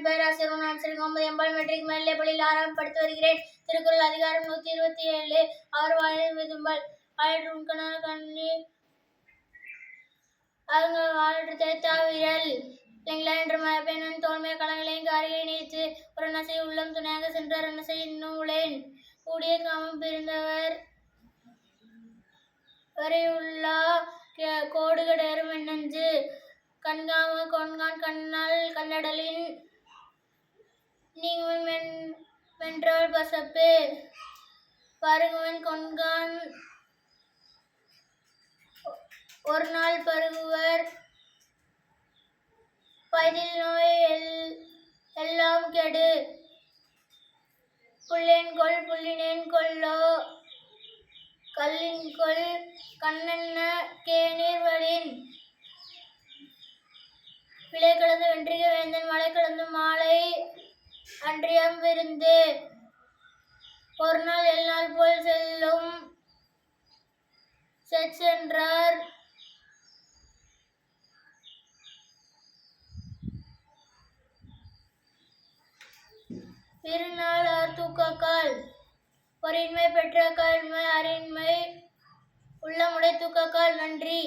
என் பெயர் ஆசிரியர் ஆசிரியர் முகமது எம்பால் மெட்ரிக் மேல்நிலை பள்ளியில் ஆறாம் படித்து வருகிறேன். திருக்குறள் அதிகாரம் நூற்றி இருபத்தி ஏழு. அவர் வாயில் விதும்பல். ஆயிரம் கணான கண்ணி. அவங்க வாழ்த்து தேத்தாவியல் இல்லைங்களா என்று மரபெண்ணின் தோல்மைய களங்களையும் அருகே நீத்து ஒரு நசை உள்ளம் துணையாக சென்றார். நசை நூலேன் கூடிய காமம் பிரிந்தவர். வரையுள்ளா கே- நெஞ்சு கண்காம கொன்கான் கண்ணால் கல்லடலின் நீங்கள் வென் வென்றவர் பசப்பு பருகுவன் கொன்கான் ஒரு நாள் பருகுவர். பயிரில் நோய் எல் எல்லாம் கெடு. புள்ளேன் கொள் புள்ளினேன் கொல்லோ. கல்லின் கொள் கண்ணன்ன கேநீர் வழின் விலை கடந்து வென்றிக வேந்தன் மலை கடந்து மாலை. அன்றியம் விருந்து. ஒரு நாள் எல்லால் போல் செல்லும். சென்றார் இருநாள் ஆர் தூக்கக்கால். பொறின்மை பெற்ற கல்மை அறின்மை உள்ளமுடை தூக்கக்கால் நன்றி.